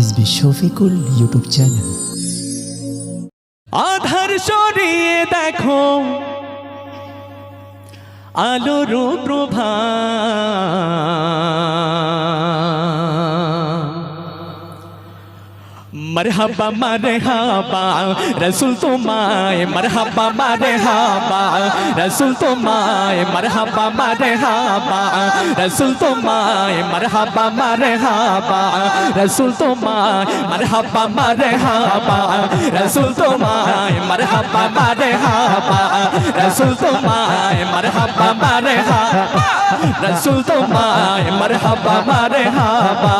S B Shafiqul YouTube channel. আধার সরিয়ে দেখো। আলোর প্রভা মরহবা মরহবা রসুল তোমায় মরহবা মরহবা রসুল তোমায় মরহবা মরহবা রসুল তোমায় মরহবা মরহবা রসুল তোমায় মরহবা মরহবা রসুল তোমায় মরহবা মরহবা রসুল তোমায় মরহবা মরহবা রসুল তোমায় মরহবা মরহবা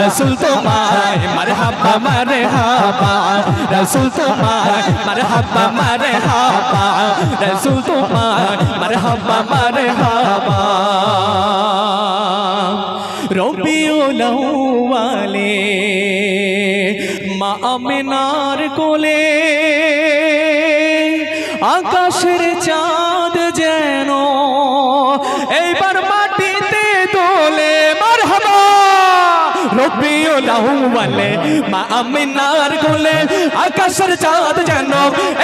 রসুল তোমায় মরহবা মরহবা রসুল তোমায় মরহবা মরহবা রসুল তোমায় মরহবা মরহবা। রবিউল মা আমিনার কোলে, আকাশের চাঁদ যেন এইবার মাটিতে দোলে মারহাবা! রবিউল আউয়ালে, মা আমিনার কোলে, আকাশের চাঁদ যেন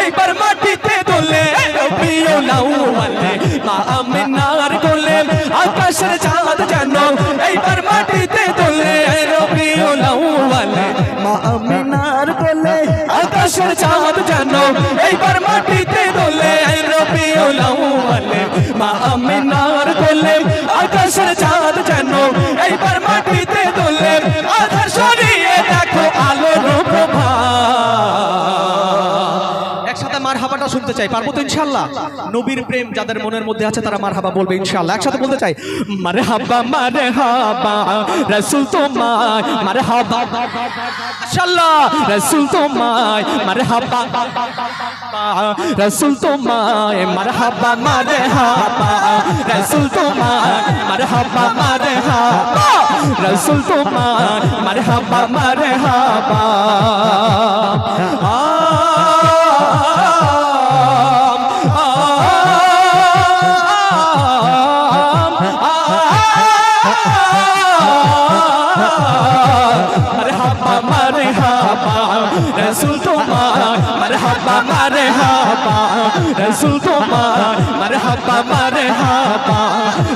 এইবার মাটিতে দোলে আমিনার বলে আকাশের চাঁদ জানো এইবার মাটিতে দোলে। রবিউল আউয়ালে। মা আমিনার চাই, পারব তো ইনশাল্লাহ নবীর প্রেম যাদের মনের মধ্যে আছে, তারা মার হাবা বলবে ইনশাল্লাহ একসাথে বলতে চাই মারে হাবা মারে হাবা রসুল তোমায় মারে হাবা ইনশাল্লাহ রসুল তোমায় মারে হাবা রসুল তোমায় মারে হাবা মারে হাবা রসুল তোমায় মারে হাবা মারে হাবা রসুল তোমায় মারে হাবা মারে হাবা মরহাবা মরহাবা রসুল তোমার মরহাবা মরহাবা রসুল তোমার মরহাবা মরহাবা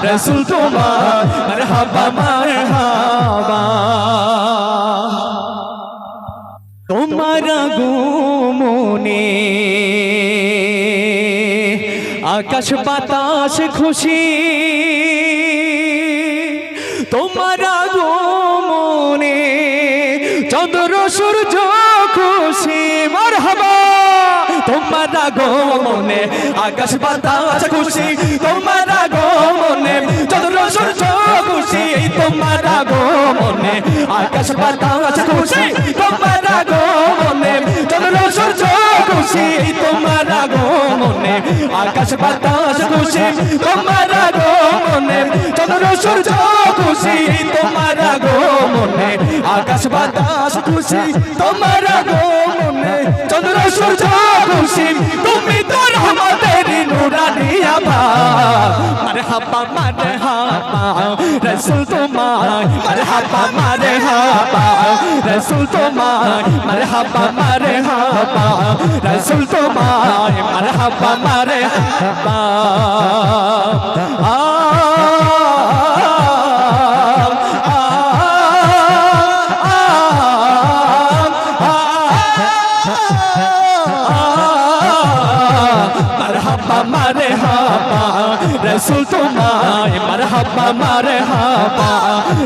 রসুল তোমার মরহাবা মরহাবা তোমার আকাশ বাতাস খুশি। তোমার গোমনে চন্দ্র সূর্য খুশি। মারহাবা। তোমার গোমনে আকাশ বাতাস খুশি। তোমার গোমনে চন্দ্র সূর্য খুশি। তোমার গোমনে আকাশ বাতাস খুশি। আকাশ বাতাস খুশি তোমার গোমনে চন্দ্র, সূর্য খুশি তোমার গোমনে আকাশ বাতাস খুশি তোমার গোমনে চন্দ্র, সূর্য খুশি তুমি তো রহমতের নুরানি আভা মারহাবা মারহাবা, রসুল তোমার মারহাবা মারহাবা রসুল তোমার মারহাবা মারহাবা রসুল তোমার মারহাবা মারহাবা। মারহাবা রসুল তোমায় মারহাবা মারহাবা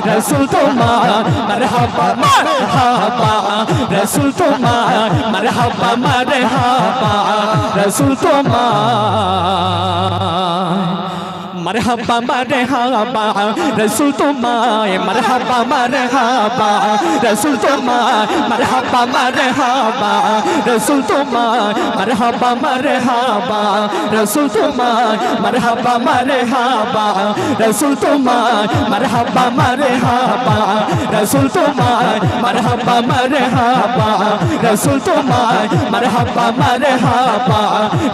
রসুল তোমায় মারহাবা মারহাবা রসুল তোমায় মারহাবা মারহাবা রসুল তোমায় মারহাবা মারহাবা রসুল তোমায় মারহাবা মারহাবা রসুল তোমায় মারহাবা মারহাবা রসুল তোমায় মারহাবা মারহাবা রসুল তোমায় মারহাবা মারহাবা রসুল তোমায় মারহাবা মারহাবা রসুল তোমায় মারহাবা মারহাবা রসুল তোমায় মারহাবা মারহাবা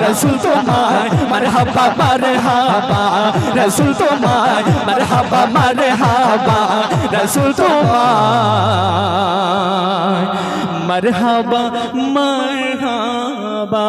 রসুল তোমায় মারহাবা মারহাবা রসুল তোমায় মারহাবা মারহাবা রসুল তোমায় মারহাবা মারহাবা।